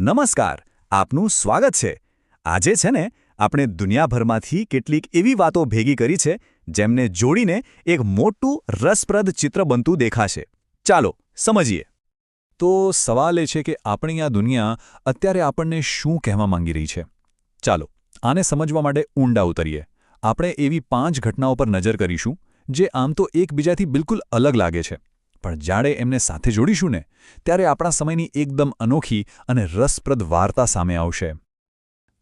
નમસ્કાર, આપનું સ્વાગત છે. આજે છે ને, આપણે દુનિયાભરમાંથી કેટલીક એવી વાતો ભેગી કરી છે, જેમને જોડીને એક મોટું રસપ્રદ ચિત્ર બનતું દેખાશે. ચાલો, સમજીએ. તો સવાલ એ છે કે આપણી આ દુનિયા અત્યારે આપણને શું કહેવા માંગી રહી છે? ચાલો, આને સમજવા માટે ઊંડા ઉતરીએ. આપણે એવી પાંચ ઘટનાઓ પર નજર કરીશું, જે આમ તો એકબીજાથી બિલકુલ અલગ લાગે છે. પણ જ્યારે એમને સાથે જોડીશું ને, ત્યારે આપણા સમયની એકદમ અનોખી અને રસપ્રદ વાર્તા સામે આવશે.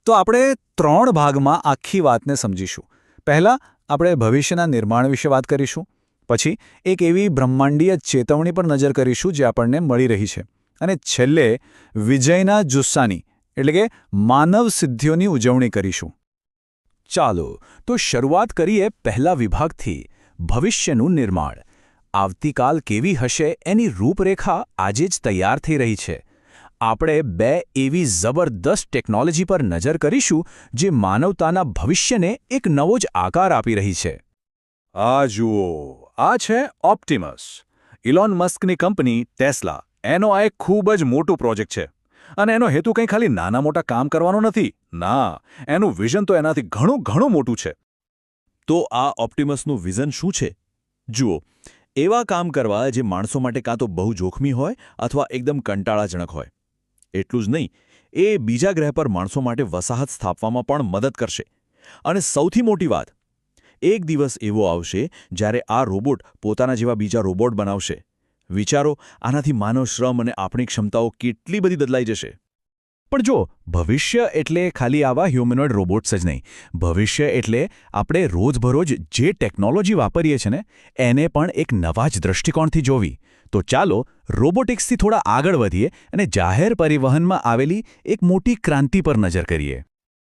તો આપણે ત્રણ ભાગમાં આખી વાતને સમજીશું. પહેલાં આપણે ભવિષ્યના નિર્માણ વિશે વાત કરીશું, પછી એક એવી બ્રહ્માંડીય ચેતવણી પર નજર કરીશું જે આપણને મળી રહી છે. અને છેલ્લે વિજયના જુસ્સાની, એટલે કે માનવ સિદ્ધિઓની ઉજવણી કરીશું. ચાલો, તો શરૂઆત કરીએ પહેલા વિભાગથી, ભવિષ્યનું નિર્માણ. આવતીકાલ કેવી હશે એની રૂપરેખા આજે જ તૈયાર થઈ રહી છે. આપણે બે એવી જબરદસ્ત ટેકનોલોજી પર નજર કરીશું જે માનવતાના ભવિષ્યને એક નવો જ આકાર આપી રહી છે. આ જુઓ આ છે ઓપ્ટિમસ ઇલોન મસ્કની કંપની ટેસ્લા એનો આ એક ખૂબ જ મોટું પ્રોજેક્ટ છે. અને એનો હેતુ કંઈ ખાલી નાના મોટા કામ કરવાનો નથી. ના એનું વિઝન તો એનાથી ઘણું ઘણું મોટું છે. તો આ ઓપ્ટિમસનું વિઝન શું છે? જુઓ એવા કામ કરવા જે માણસો માટે કાં તો બહુ જોખમી હોય અથવા એકદમ કંટાળાજનક હોય. એટલું જ નહીં, એ બીજા ગ્રહ પર માણસો માટે વસાહત સ્થાપવામાં પણ મદદ કરશે. અને સૌથી મોટી વાત, એક દિવસ એવો આવશે જ્યારે આ રોબોટ પોતાના જેવા બીજા રોબોટ બનાવશે. વિચારો, આનાથી માનવ શ્રમ અને આપણી ક્ષમતાઓ કેટલી બધી બદલાઈ જશે. પણ જો, ભવિષ્ય એટલે ખાલી આવા હ્યુમનોઇડ રોબોટ્સ જ નહીં. ભવિષ્ય એટલે આપણે રોજબરોજ જે ટેકનોલોજી વાપરીએ છીએ ને, એને પણ એક નવા જ દૃષ્ટિકોણથી જોવી. તો ચાલો રોબોટિક્સથી થોડા આગળ વધીએ અને જાહેર પરિવહનમાં આવેલી એક મોટી ક્રાંતિ પર નજર કરીએ.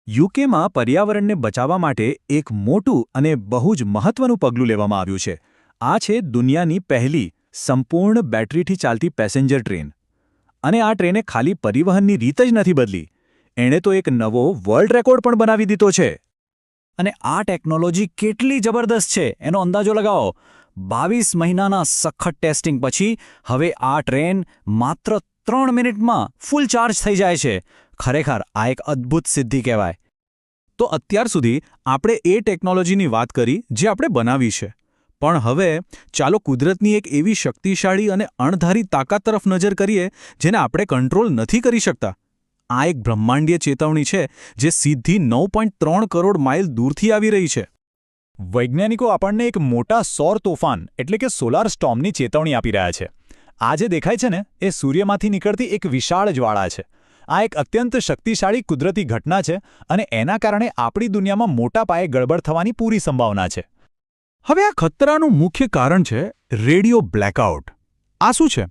યુકેમાં પર્યાવરણને બચાવવા માટે એક મોટું અને બહુ જ મહત્વનું પગલું લેવામાં આવ્યું છે. આ છે દુનિયાની પહેલી સંપૂર્ણ બેટરીથી ચાલતી પેસેન્જર ટ્રેન. અને આ ટ્રેને ખાલી પરિવહનની રીત જ નથી બદલી. એણે તો એક નવો વર્લ્ડ રેકોર્ડ પણ બનાવી દીધો છે. અને આ ટેકનોલોજી કેટલી જબરદસ્ત છે, એનો અંદાજો લગાવો. બાવીસ મહિનાના સખત ટેસ્ટિંગ પછી હવે આ ટ્રેન માત્ર ત્રણ મિનિટમાં ફૂલ ચાર્જ થઈ જાય છે. ખરેખર આ એક અદ્ભુત સિદ્ધિ કહેવાય. તો અત્યાર સુધી આપણે એ ટેકનોલોજીની વાત કરી જે આપણે બનાવી છે. પણ હવે ચાલો કુદરતની એક એવી શક્તિશાળી અને અણધારી તાકાત તરફ નજર કરીએ, જેને આપણે કંટ્રોલ નથી કરી શકતા. આ એક બ્રહ્માંડીય ચેતવણી છે, જે સીધી નવ કરોડ માઇલ દૂરથી આવી રહી છે. વૈજ્ઞાનિકો આપણને એક મોટા સૌર તોફાન, એટલે કે સોલાર સ્ટોમની ચેતવણી આપી રહ્યા છે. આ જે દેખાય છે ને, એ સૂર્યમાંથી નીકળતી એક વિશાળ જ્વાળા છે. આ એક અત્યંત શક્તિશાળી કુદરતી ઘટના છે અને એના કારણે આપણી દુનિયામાં મોટા પાયે ગડબડ થવાની પૂરી સંભાવના છે. હવે આ ખતરાનું મુખ્ય કારણ છે રેડિયો બ્લેકઆઉટ. આ શું છે?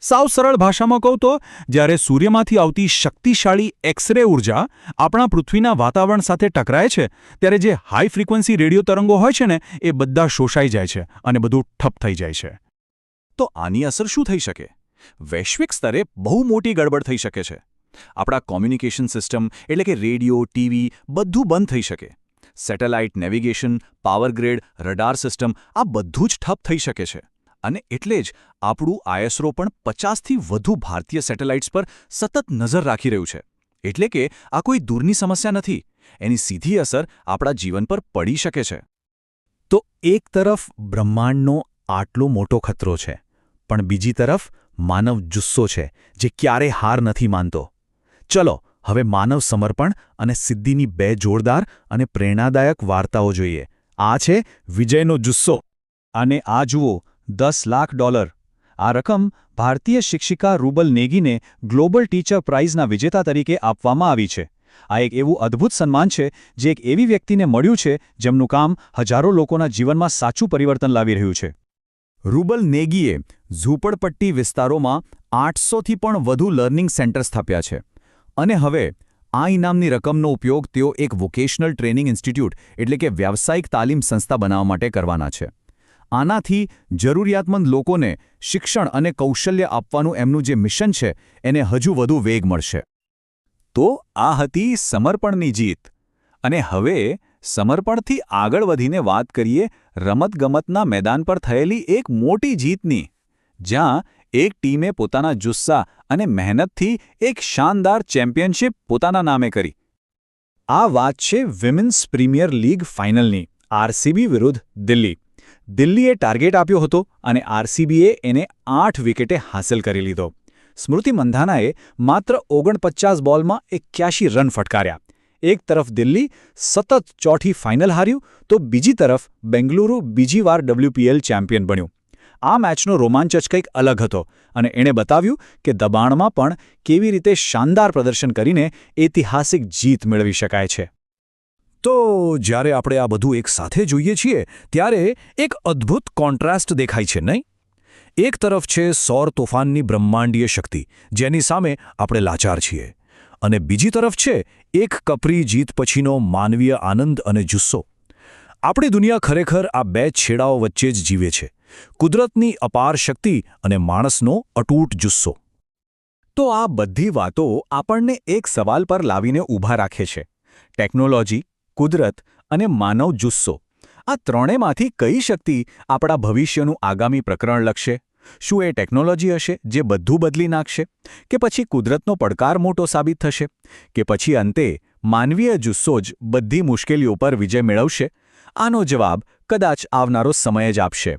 સાવ સરળ ભાષામાં કહું તો, જ્યારે સૂર્યમાંથી આવતી શક્તિશાળી એક્સરે ઊર્જા આપણા પૃથ્વીના વાતાવરણ સાથે ટકરાય છે, ત્યારે જે હાઈ ફ્રીક્વન્સી રેડિયો તરંગો હોય છે ને, એ બધા શોષાઈ જાય છે અને બધું ઠપ થઈ જાય છે. તો આની અસર શું થઈ શકે? વૈશ્વિક સ્તરે બહુ મોટી ગડબડ થઈ શકે છે. આપણા કોમ્યુનિકેશન સિસ્ટમ એટલે કે રેડિયો, ટીવી બધું બંધ થઈ શકે. Satellite navigation, power grid, radar system, આ બધું જ ઠપ થઈ શકે છે. અને એટલે જ આપણું આઈએસરો પણ પચાસથી વધુ ભારતીય સેટેલાઇટ્સ પર સતત નજર રાખી રહ્યું છે. એટલે કે આ કોઈ દૂરની સમસ્યા નથી. એની સીધી અસર આપણા જીવન પર પડી શકે છે. તો એક તરફ બ્રહ્માંડનો આટલો મોટો ખતરો છે, પણ બીજી તરફ માનવ જુસ્સો છે, જે ક્યારે હાર નથી માનતો. ચલો હવે માનવ સમર્પણ અને સિદ્ધિની બે જોરદાર અને પ્રેરણાદાયક વાર્તાઓ જોઈએ. આ છે વિજયનો જુસ્સો. અને આ જુઓ, દસ લાખ ડોલર. આ રકમ ભારતીય શિક્ષિકા રૂબલ નેગીને ગ્લોબલ ટીચર પ્રાઇઝના વિજેતા તરીકે આપવામાં આવી છે. આ એક એવું અદ્ભુત સન્માન છે જે એક એવી વ્યક્તિને મળ્યું છે જેમનું કામ હજારો લોકોના જીવનમાં સાચું પરિવર્તન લાવી રહ્યું છે. રૂબલ નેગીએ ઝૂંપડપટ્ટી વિસ્તારોમાં આઠસોથી પણ વધુ લર્નિંગ સેન્ટર સ્થાપ્યા છે. અને હવે, આ ઇનામની રકમનો ઉપયોગ તેઓ એક વોકેશનલ ટ્રેનિંગ ઇન્સ્ટિટ્યૂટ એટલે કે વ્યાવસાયિક તાલીમ સંસ્થા બનાવવા માટે કરવાના છે. આનાથી જરૂરિયાતમંદ લોકોને શિક્ષણ અને કૌશલ્ય આપવાનું એમનું જે મિશન છે, એને હજુ વધુ વેગ મળશે. તો આ હતી સમર્પણની જીત. અને હવે, સમર્પણથી આગળ વધીને વાત કરીએ રમતગમતના મેદાન પર થયેલી એક મોટી જીતની, જ્યાં એક ટીમે પોતાના જુસ્સા અને મહેનતથી એક શાનદાર ચેમ્પિયનશિપ પોતાના નામે કરી. આ વાત છે વિમેન્સ પ્રીમિયર લીગ ફાઇનલની, આરસીબી વિરુદ્ધ દિલ્હી. દિલ્હીએ ટાર્ગેટ આપ્યો હતો અને આરસીબીએ એને આઠ વિકેટે હાંસલ કરી લીધો. સ્મૃતિ મંધાનાએ માત્ર ઓગણપચાસ બોલમાં એક્યાશી રન ફટકાર્યા. એક તરફ દિલ્હી સતત ચોથી ફાઇનલ હાર્યું તો બીજી તરફ બેંગલુરુ બીજી વાર ડબલ્યુપીએલ ચેમ્પિયન બન્યું. આ મેચનો રોમાંચ જ કંઈક અલગ હતો અને એણે બતાવ્યું કે દબાણમાં પણ કેવી રીતે શાનદાર પ્રદર્શન કરીને ઐતિહાસિક જીત મેળવી શકાય છે. તો જ્યારે આપણે આ બધું એક સાથે જોઈએ છીએ, ત્યારે એક અદ્ભુત કોન્ટ્રાસ્ટ દેખાય છે, નહીં? એક તરફ છે સૌર તોફાનની બ્રહ્માંડીય શક્તિ, જેની સામે આપણે લાચાર છીએ. અને બીજી તરફ છે એક કપરી જીત પછીનો માનવીય આનંદ અને જુસ્સો. આપણી દુનિયા ખરેખર આ બે છેડાઓ વચ્ચે જ જીવે છે. કુદરતની અપાર શક્તિ અને માણસનો અટૂટ જુસ્સો. તો આ બધી વાતો આપણને એક સવાલ પર લાવીને ઊભા રાખે છે. ટેકનોલોજી, કુદરત અને માનવ જુસ્સો. આ ત્રણેયમાંથી કઈ શક્તિ આપણા ભવિષ્યનું આગામી પ્રકરણ લખશે? શું એ ટેકનોલોજી હશે જે બધું બદલી નાખશે? કે પછી કુદરતનો પડકાર મોટો સાબિત થશે? કે પછી અંતે માનવીય જુસ્સો જ બધી મુશ્કેલીઓ પર વિજય મેળવશે? આનો જવાબ કદાચ આવનારો સમય જ આપશે.